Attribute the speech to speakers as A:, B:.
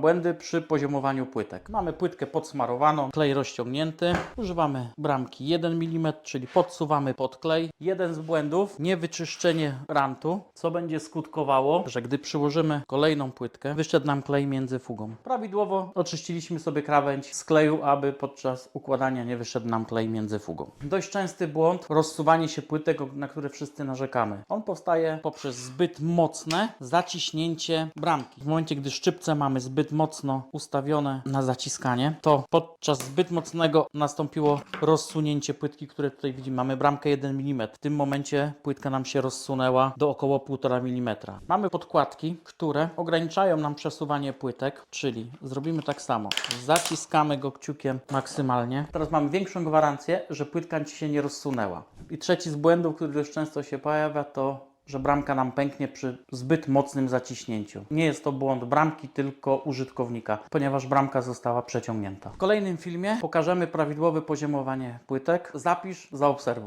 A: Błędy przy poziomowaniu płytek. Mamy płytkę podsmarowaną, klej rozciągnięty. Używamy bramki 1 mm, czyli podsuwamy pod klej. Jeden z błędów, niewyczyszczenie rantu, co będzie skutkowało, że gdy przyłożymy kolejną płytkę, wyszedł nam klej między fugą. Prawidłowo oczyściliśmy sobie krawędź z kleju, aby podczas układania nie wyszedł nam klej między fugą. Dość częsty błąd, rozsuwanie się płytek, na które wszyscy narzekamy. On powstaje poprzez zbyt mocne zaciśnięcie bramki. W momencie, gdy szczypce mamy zbyt mocno ustawione na zaciskanie, to podczas zbyt mocnego nastąpiło rozsunięcie płytki, które tutaj widzimy. Mamy bramkę 1 mm. W tym momencie płytka nam się rozsunęła do około 1,5 mm. Mamy podkładki, które ograniczają nam przesuwanie płytek, czyli zrobimy tak samo. Zaciskamy go kciukiem maksymalnie. Teraz mamy większą gwarancję, że płytka ci się nie rozsunęła. I trzeci z błędów, który dość często się pojawia, to że bramka nam pęknie przy zbyt mocnym zaciśnięciu. Nie jest to błąd bramki, tylko użytkownika, ponieważ bramka została przeciągnięta. W kolejnym filmie pokażemy prawidłowe poziomowanie płytek. Zapisz, zaobserwuj.